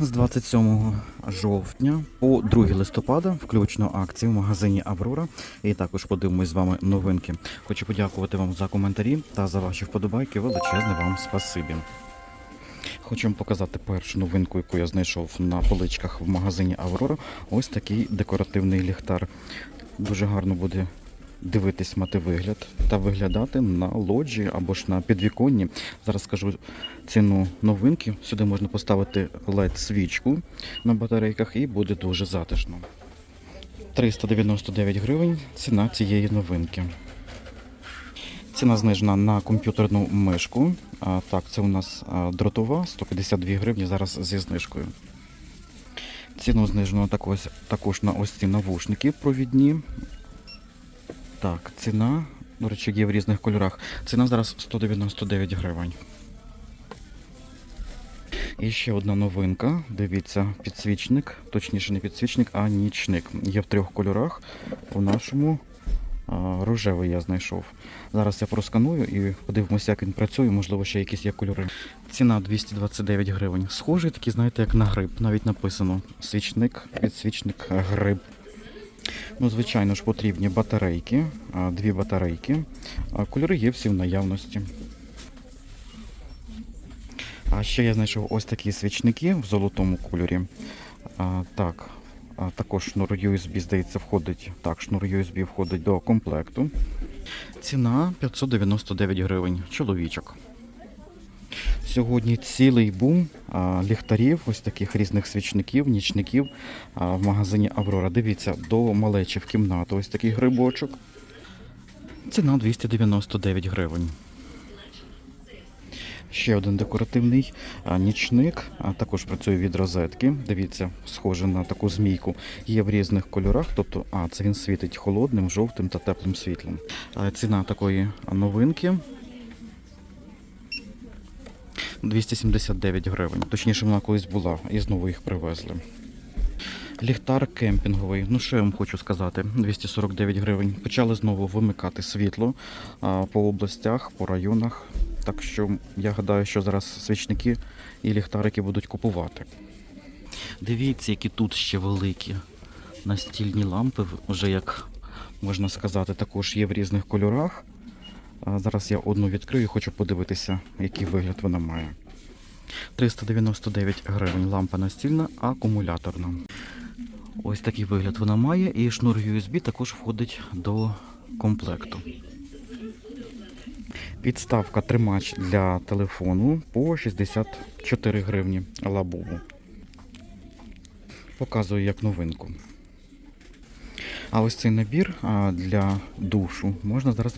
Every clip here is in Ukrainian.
з 27 жовтня по 2 листопада, включно акції в магазині Аврора. І також подивимось з вами новинки. Хочу подякувати вам за коментарі та за ваші вподобайки. Величезне вам спасибі. Хочу вам показати першу новинку, яку я знайшов на поличках в магазині Аврора. Ось такий декоративний ліхтар. Дуже гарно буде дивитись, мати вигляд та виглядати на лоджії або ж на підвіконні. Зараз скажу ціну новинки. Сюди можна поставити led свічку на батарейках і буде дуже затишно. 399 гривень ціна цієї новинки. Ціна знижена на комп'ютерну мишку. А, так, це у нас дротова 152 гривні зараз зі знижкою. Ціну знижено також, також на ось ці навушники провідні. Так, ціна, до речі, є в різних кольорах. Ціна зараз 199 гривень. І ще одна новинка. Дивіться, підсвічник, точніше не підсвічник, а нічник. Є в трьох кольорах. У нашому а, рожевий я знайшов. Зараз я просканую і подивимося, як він працює, можливо, ще якісь є кольори. Ціна 229 гривень. Схожий, такий, знаєте, як на гриб. Навіть написано свічник, підсвічник, гриб. Ну, звичайно ж, потрібні батарейки, дві батарейки. Кольори є всі в наявності. А ще я знайшов ось такі свічники в золотому кольорі. Так, також шнур USB, здається, входить. Так, шнур USB входить до комплекту. Ціна 599 гривень. Чоловічок. Сьогодні цілий бум ліхтарів, ось таких різних свічників, нічників в магазині Аврора. Дивіться, до малечі в кімнату ось такий грибочок. Ціна 299 гривень. Ще один декоративний нічник, а також працює від розетки. Дивіться, схоже на таку змійку. Є в різних кольорах, тобто, а це він світить холодним, жовтим та теплим світлом. Ціна такої новинки 279 гривень. Точніше, вона колись була і знову їх привезли. Ліхтар кемпінговий. Ну що я вам хочу сказати? 249 гривень. Почали знову вимикати світло по областях, по районах. Так що я гадаю, що зараз свічники і ліхтарики будуть купувати. Дивіться, які тут ще великі настільні лампи, вже як можна сказати, також є в різних кольорах. Зараз я одну відкрию і хочу подивитися, який вигляд вона має. 399 гривень лампа настільна, акумуляторна. Ось такий вигляд вона має, і шнур USB також входить до комплекту. Підставка тримач для телефону по 64 гривні лабубу. Показую як новинку. А ось цей набір для душу можна зараз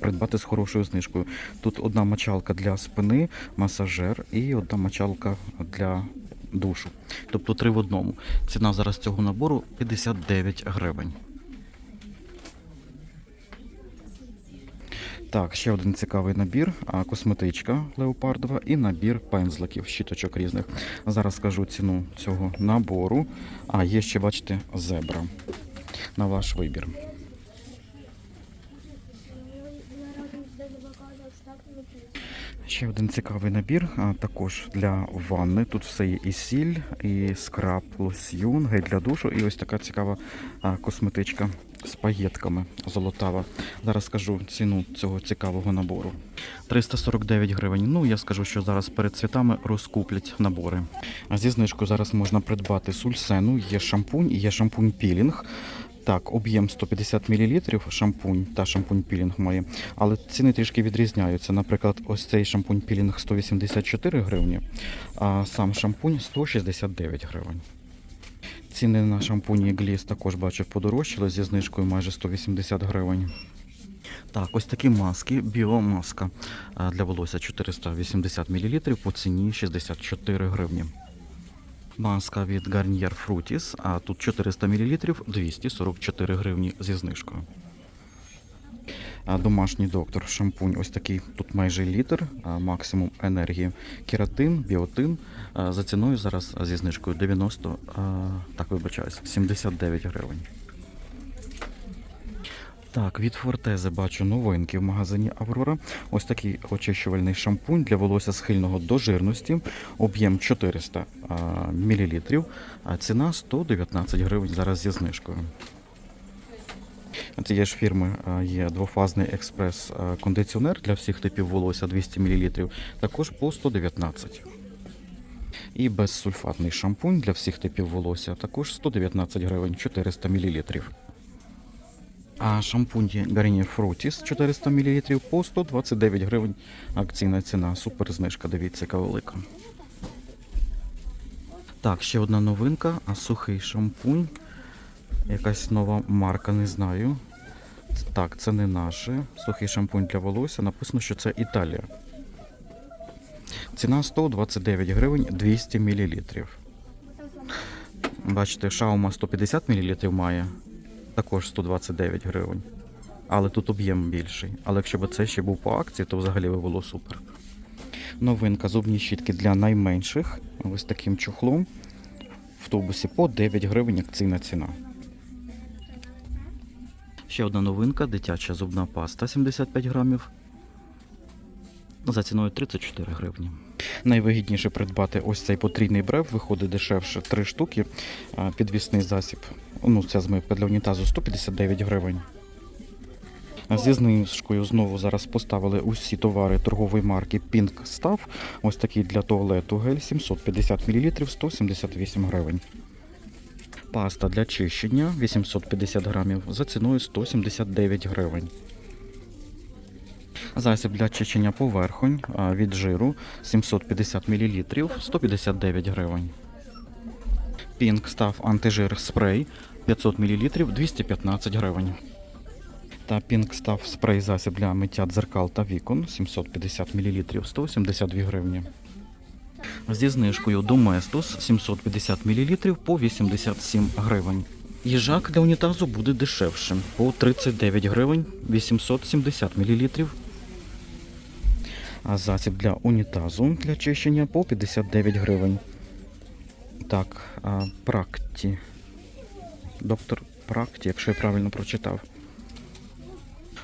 придбати з хорошою знижкою. Тут одна мочалка для спини, масажер і одна мочалка для душу. Тобто три в одному. Ціна зараз цього набору 59 гривень. Так, ще один цікавий набір, косметичка леопардова і набір пензликів, щіточок різних. Зараз скажу ціну цього набору. А, є ще, бачите, зебра на ваш вибір. Ще один цікавий набір, а також для ванни. Тут все є і сіль, і скраб, лосьйон, гель для душу, і ось така цікава косметичка з паєтками золотава. Зараз скажу ціну цього цікавого набору. 349 гривень. Ну, я скажу, що зараз перед святами розкуплять набори. А зі знижкою зараз можна придбати сульсену, є шампунь є шампунь пілінг. Так, об'єм 150 мл шампунь та шампунь пілінг має, але ціни трішки відрізняються. Наприклад, ось цей шампунь пілінг 184 гривні, а сам шампунь 169 гривень. Ціни на шампуні Гліс також бачу подорожчали зі знижкою майже 180 гривень. Так, ось такі маски, біомаска для волосся 480 мл по ціні 64 гривні. Маска від Garnier Frutis, а тут 400 мл 244 гривні зі знижкою. Домашній доктор шампунь, ось такий, тут майже літр, максимум енергії. Кератин, біотин. За ціною зараз зі знижкою 90, так вибачаюсь, 79 гривень. Так, від Фортези бачу новинки в магазині Аврора. Ось такий очищувальний шампунь для волосся схильного до жирності. Об'єм 400 мл, а ціна 119 гривень зараз зі знижкою. Цієї ж фірми є двофазний експрес-кондиціонер для всіх типів волосся 200 мл, також по 119. І безсульфатний шампунь для всіх типів волосся, також 119 гривень 400 мл. А шампуні Garnier Fructis 400 мл по 129 гривень. Акційна ціна. Супер знижка, дивіться, яка велика. Так, ще одна новинка, а сухий шампунь. Якась нова марка, не знаю. Так, це не наше. Сухий шампунь для волосся. Написано, що це Італія. Ціна 129 гривень 200 мл. Бачите, шаума 150 мл має, також 129 гривень. Але тут об'єм більший. Але якщо б це ще був по акції, то взагалі би було супер. Новинка зубні щітки для найменших. Ось таким чохлом. В тубусі по 9 гривень акційна ціна. Ще одна новинка дитяча зубна паста 75 грамів. За ціною 34 гривні. Найвигідніше придбати ось цей потрійний брев, виходить дешевше 3 штуки. Підвісний засіб. Ну, ця змивка для унітазу 159 гривень. Зі знижкою знову зараз поставили усі товари торгової марки Pink Staff. Ось такий для туалету гель 750 мл 178 гривень. Паста для чищення 850 грамів за ціною 179 гривень. Засіб для чищення поверхонь від жиру 750 мл 159 гривень. Pink Staff антижир спрей 500 мл 215 гривень. Та Pink Staff спрей засіб для миття дзеркал та вікон 750 мл 182 гривні. Зі знижкою Domestos 750 мл по 87 гривень. Їжак для унітазу буде дешевшим по 39 гривень 870 мл. Засіб для унітазу для чищення по 59 гривень. Так, Практі. Доктор Практі, якщо я правильно прочитав.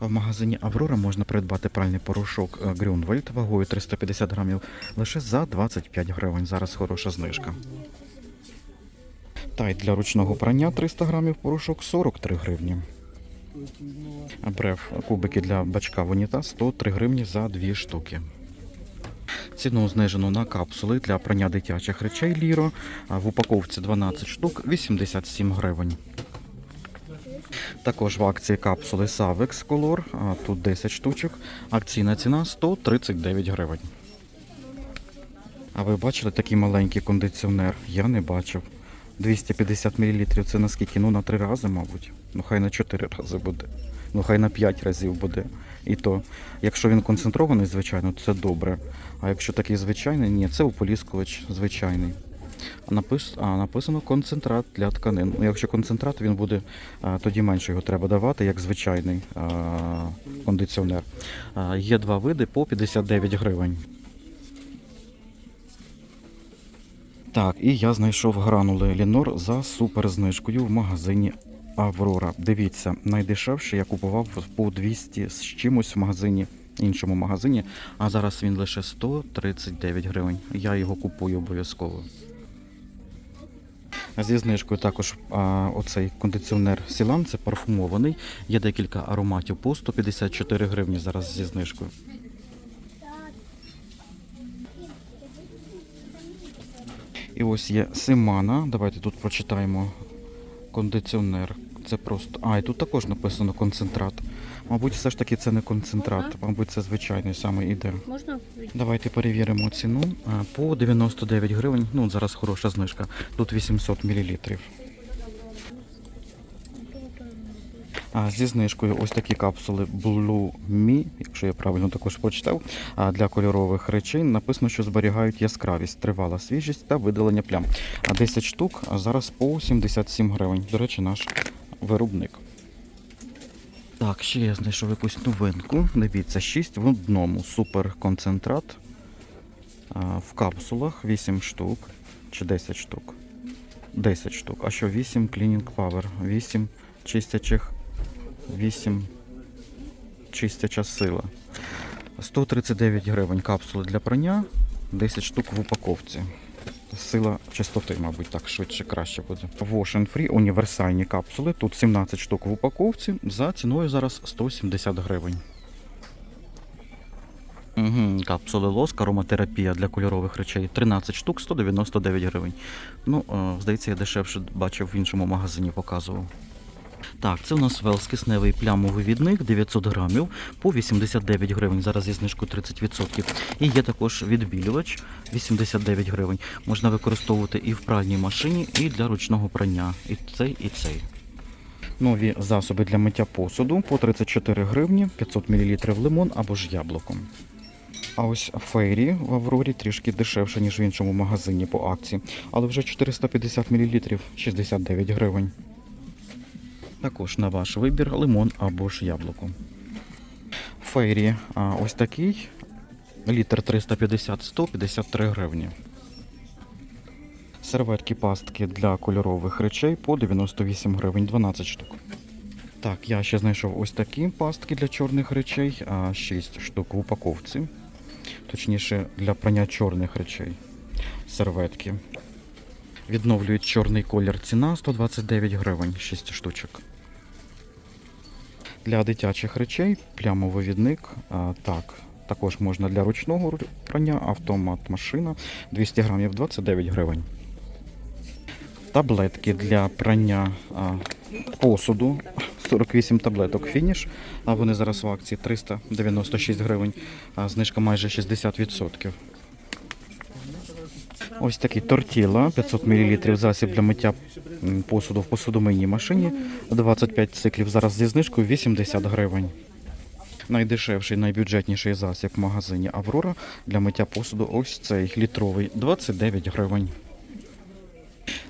В магазині Аврора можна придбати пральний порошок е, Грюнвельд вагою 350 грамів лише за 25 гривень. Зараз хороша знижка. Та для ручного прання 300 грамів порошок 43 гривні. Брев кубики для бачка в унітаз 103 гривні за 2 штуки. Ціну знижено на капсули для прання дитячих речей Ліро. В упаковці 12 штук 87 гривень. Також в акції капсули Savex Color, тут 10 штучок. Акційна ціна 139 гривень. А ви бачили такий маленький кондиціонер? Я не бачив. 250 мл це наскільки? Ну на 3 рази, мабуть. Ну хай на 4 рази буде. Ну хай на 5 разів буде. І то, якщо він концентрований, звичайно, це добре. А якщо такий звичайний, ні, це ополіскувач звичайний. Напис... а, написано концентрат для тканин. Ну, якщо концентрат, він буде, а, тоді менше його треба давати, як звичайний а, кондиціонер. А, є два види по 59 гривень. Так, і я знайшов гранули Лінор за супер знижкою в магазині Аврора. Дивіться, найдешевше я купував по 200 з чимось в магазині, іншому магазині, а зараз він лише 139 гривень. Я його купую обов'язково. Зі знижкою також а, оцей кондиціонер Сілан, це парфумований. Є декілька ароматів по 154 гривні зараз зі знижкою. Ось є Семана. Давайте тут прочитаємо кондиціонер. Це просто. А, і тут також написано концентрат. Мабуть, все ж таки це не концентрат, мабуть, це звичайний саме іде. Можна? Давайте перевіримо ціну. По 99 гривень. Ну, зараз хороша знижка. Тут 800 мл. А, зі знижкою ось такі капсули Blue Me, якщо я правильно також прочитав, для кольорових речей написано, що зберігають яскравість, тривала свіжість та видалення плям. 10 штук зараз по 77 гривень. До речі, наш виробник. Так, ще я знайшов якусь новинку. Дивіться, 6 в одному. Супер концентрат. В капсулах 8 штук чи 10 штук. 10 штук. А що 8 Cleaning Power, 8 чистячих 8 чистяча сила. 139 гривень капсули для прання, 10 штук в упаковці. Сила чистоти, мабуть, так швидше краще буде. Wash Free універсальні капсули. Тут 17 штук в упаковці. За ціною зараз 170 гривень. Угу, капсули лоск, ароматерапія для кольорових речей. 13 штук, 199 гривень. Ну, е, здається, я дешевше бачив в іншому магазині, показував. Так, це у нас Велс кисневий плямовий відник 900 грамів по 89 гривень. Зараз зі знижкою 30%. І є також відбілювач 89 гривень. Можна використовувати і в пральній машині, і для ручного прання. І цей, і цей. Нові засоби для миття посуду по 34 гривні, 500 мл лимон або ж яблуком. А ось фейрі в Аврорі трішки дешевше, ніж в іншому магазині по акції, але вже 450 мл 69 гривень. Також на ваш вибір лимон або ж яблуко. Фейрі ось такий. Літр 350-153 гривні. Серветки пастки для кольорових речей по 98 гривень 12 штук. Так, я ще знайшов ось такі пастки для чорних речей, а, 6 штук в упаковці. Точніше, для прання чорних речей. Серветки. Відновлюють чорний колір. Ціна 129 гривень, 6 штучок. Для дитячих речей плямовивідник. Так, також можна для ручного ру- прання, автомат, машина 200 грамів 29 гривень. Таблетки для прання посуду 48 таблеток фініш. А вони зараз в акції 396 гривень, знижка майже 60%. Ось такий тортіла, 500 мл засіб для миття посуду в посудомийній машині. 25 циклів зараз зі знижкою 80 гривень. Найдешевший, найбюджетніший засіб в магазині Аврора для миття посуду ось цей літровий 29 гривень.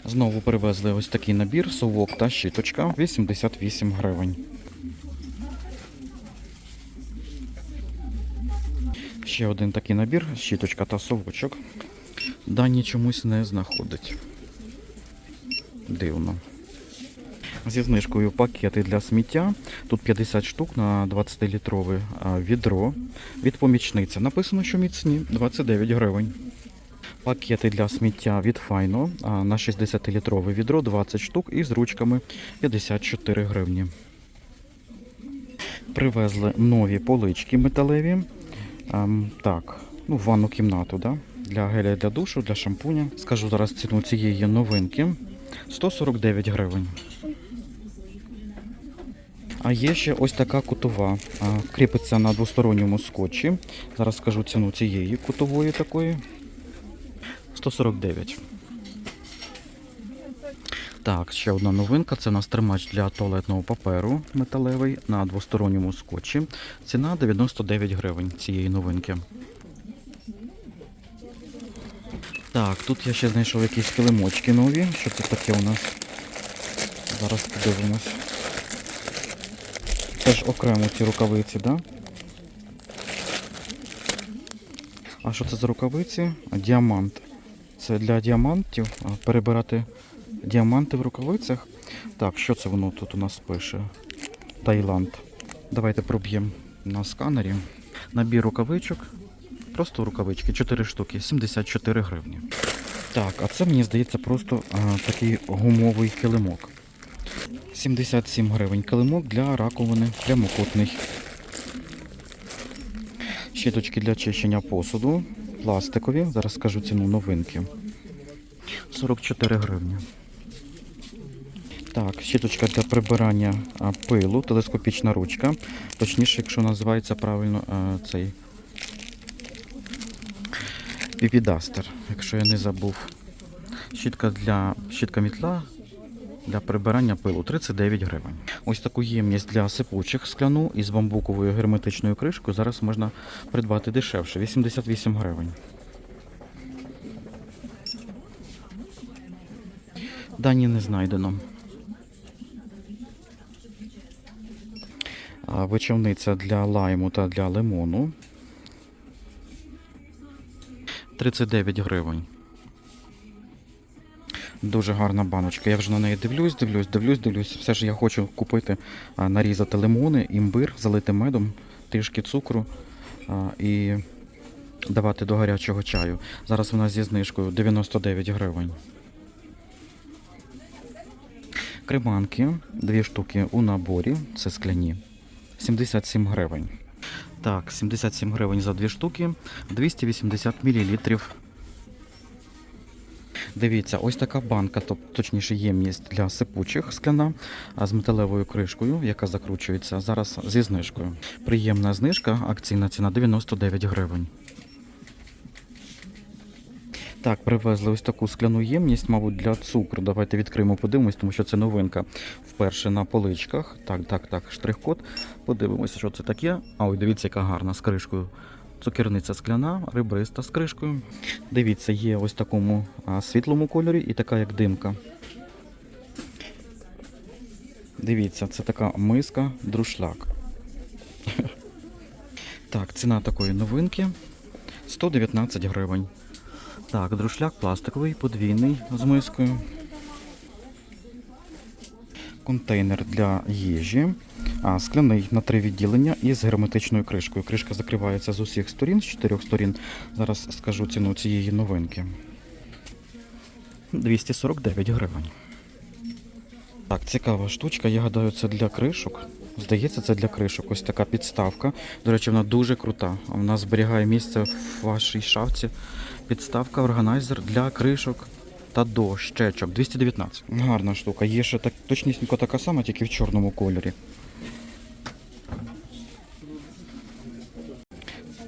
Знову привезли ось такий набір, совок та щіточка 88 гривень. Ще один такий набір, щіточка та совочок. Дані чомусь не знаходить. Дивно. Зі знижкою пакети для сміття. Тут 50 штук на 20-літрове відро від помічниця. Написано, що міцні 29 гривень. Пакети для сміття від Файно на 60-літрове відро 20 штук і з ручками 54 гривні. Привезли нові полички металеві. Ем, так, ну, в ванну кімнату, да? Для геля для душу, для шампуня. Скажу зараз ціну цієї новинки 149 гривень. А є ще ось така кутова. Кріпиться на двосторонньому скотчі. Зараз скажу ціну цієї кутової такої. 149. Так, ще одна новинка. Це у нас тримач для туалетного паперу металевий на двосторонньому скотчі. Ціна 99 гривень цієї новинки. Так, тут я ще знайшов якісь килимочки нові. Що це таке у нас? Зараз подивимось. Теж окремо ці рукавиці, да? А що це за рукавиці? А, Діамант. Це для діамантів. Перебирати діаманти в рукавицях. Так, що це воно тут у нас пише? Таїланд. Давайте проб'ємо на сканері. Набір рукавичок. Просто рукавички, 4 штуки, 74 гривні. Так, а це мені здається просто а, такий гумовий килимок. 77 гривень килимок для раковини прямокутний. Щіточки для чищення посуду. Пластикові. Зараз скажу ціну новинки. 44 гривні. Так, щіточка для прибирання пилу, телескопічна ручка. Точніше, якщо називається правильно цей піпідастер, якщо я не забув. Щітка для щітка мітла для прибирання пилу 39 гривень. Ось таку ємність для сипучих скляну із бамбуковою герметичною кришкою зараз можна придбати дешевше 88 гривень. Дані не знайдено. А, Вичавниця для лайму та для лимону 39 гривень. Дуже гарна баночка. Я вже на неї дивлюсь, дивлюсь, дивлюсь, дивлюсь. Все ж я хочу купити, нарізати лимони, імбир, залити медом. трішки цукру і давати до гарячого чаю. Зараз вона зі знижкою 99 гривень. Креманки, дві штуки у наборі, це скляні. 77 гривень. Так, 77 гривень за дві штуки, 280 мл. Дивіться, ось така банка, тобто точніше ємність для сипучих скляна з металевою кришкою, яка закручується зараз зі знижкою. Приємна знижка, акційна ціна 99 гривень. Так, привезли ось таку скляну ємність, мабуть, для цукру. Давайте відкриємо, подивимось, тому що це новинка. Вперше на поличках. Так, так, так, штрих-код. Подивимося, що це таке. А ой, дивіться, яка гарна з кришкою. Цукерниця скляна, ребриста з кришкою. Дивіться, є ось такому а, світлому кольорі і така як димка. Дивіться, це така миска друшляк. Так, ціна такої новинки 119 гривень. Так, друшляк пластиковий, подвійний з мискою. Контейнер для їжі. А, скляний на три відділення із герметичною кришкою. Кришка закривається з усіх сторін, з чотирьох сторін. Зараз скажу ціну цієї новинки. 249 гривень. Так, цікава штучка. Я гадаю, це для кришок. Здається, це для кришок. Ось така підставка. До речі, вона дуже крута. Вона зберігає місце в вашій шафці. Підставка, органайзер для кришок та дощечок. 219. Гарна штука. Є ще так, точнісінько така сама, тільки в чорному кольорі.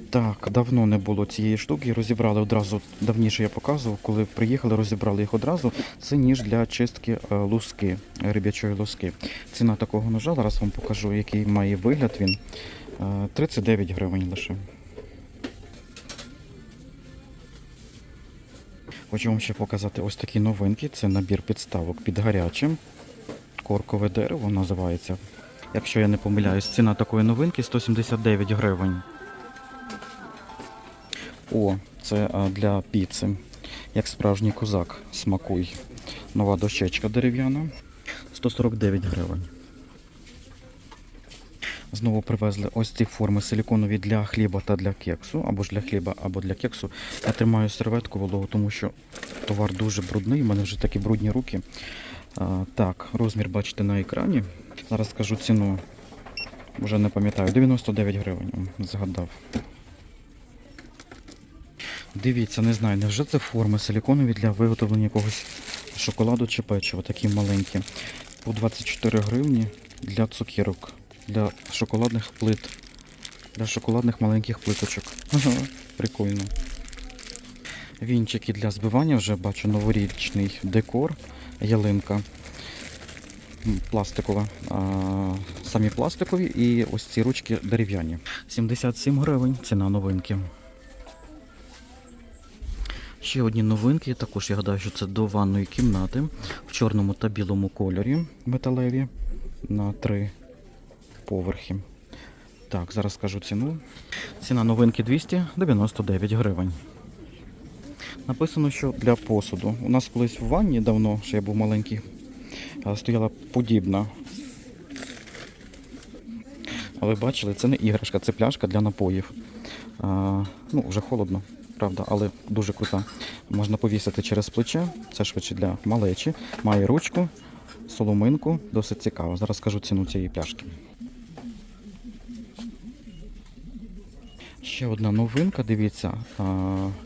Так, давно не було цієї штуки. Розібрали одразу. Давніше я показував, коли приїхали, розібрали їх одразу. Це ніж для чистки е, луски, риб'ячої луски. Ціна такого ножа, зараз вам покажу, який має вигляд він. Е, 39 гривень лише. Хочу вам ще показати ось такі новинки. Це набір підставок під гарячим. Коркове дерево називається. Якщо я не помиляюсь, ціна такої новинки 179 гривень. О, це для піци. Як справжній козак. Смакуй. Нова дощечка дерев'яна. 149 гривень. Знову привезли ось ці форми силіконові для хліба та для кексу, або ж для хліба, або для кексу. Я тримаю серветку вологу, тому що товар дуже брудний, у мене вже такі брудні руки. Так, розмір бачите на екрані. Зараз скажу ціну. Вже не пам'ятаю, 99 гривень. Згадав. Дивіться, не знаю, невже це форми силіконові для виготовлення якогось шоколаду чи печива, такі маленькі. По 24 гривні для цукерок, для шоколадних плит, для шоколадних маленьких плиточок. Ага, прикольно. Вінчики для збивання вже бачу новорічний декор, ялинка пластикова. Самі пластикові і ось ці ручки дерев'яні. 77 гривень, ціна новинки. Ще одні новинки, також я гадаю, що це до ванної кімнати в чорному та білому кольорі металеві на три поверхи. Так, зараз скажу ціну. Ціна новинки 299 гривень. Написано, що для посуду. У нас колись в ванні давно, ще я був маленький, стояла подібна. Але бачили, це не іграшка, це пляшка для напоїв. А, ну, вже холодно, правда, але дуже крута. Можна повісити через плече, це швидше для малечі. Має ручку, соломинку, досить цікаво. Зараз скажу ціну цієї пляшки. Ще одна новинка, дивіться,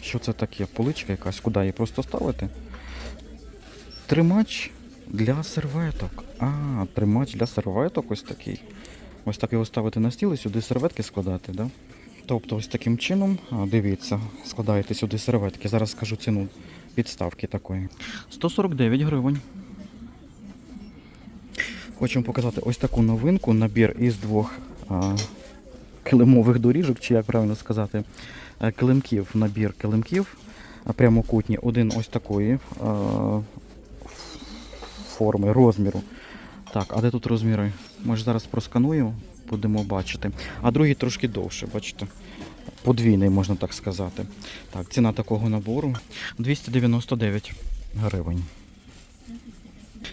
що це таке? Поличка якась, куди її просто ставити? Тримач для серветок. А, тримач для серветок ось такий. Ось так його ставити на стіл і сюди серветки складати, да? Тобто ось таким чином, дивіться, складаєте сюди серветки. Зараз скажу ціну підставки такої. 149 гривень. Вам показати ось таку новинку, набір із двох а, килимових доріжок, чи як правильно сказати, е, килимків, набір килимків прямокутні. Один ось такої а, форми, розміру. Так, а де тут розміри? Може зараз просканую, будемо бачити. А другий трошки довше, бачите. Подвійний, можна так сказати. Так, ціна такого набору 299 гривень.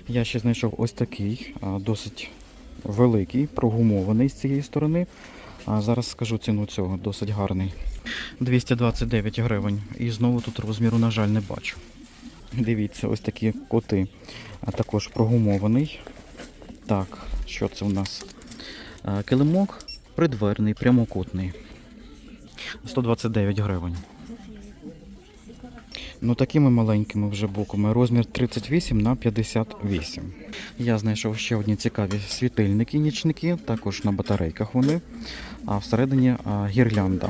Я ще знайшов ось такий, досить великий, прогумований з цієї сторони. А зараз скажу ціну цього, досить гарний. 229 гривень. І знову тут розміру, на жаль, не бачу. Дивіться, ось такі коти. А також прогумований. Так, що це у нас? Килимок придверний, прямокутний. 129 гривень. Ну такими маленькими вже буквами. Розмір 38 на 58. Я знайшов ще одні цікаві світильники, нічники, також на батарейках вони. А всередині гірлянда,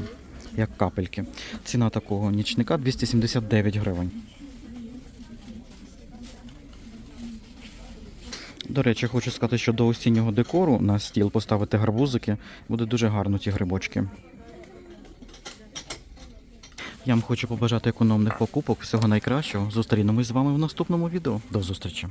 як капельки. Ціна такого нічника 279 гривень. До речі, хочу сказати, що до осіннього декору на стіл поставити гарбузики буде дуже гарно ті грибочки. Я вам хочу побажати економних покупок, всього найкращого. Зустрінемось з вами в наступному відео. До зустрічі!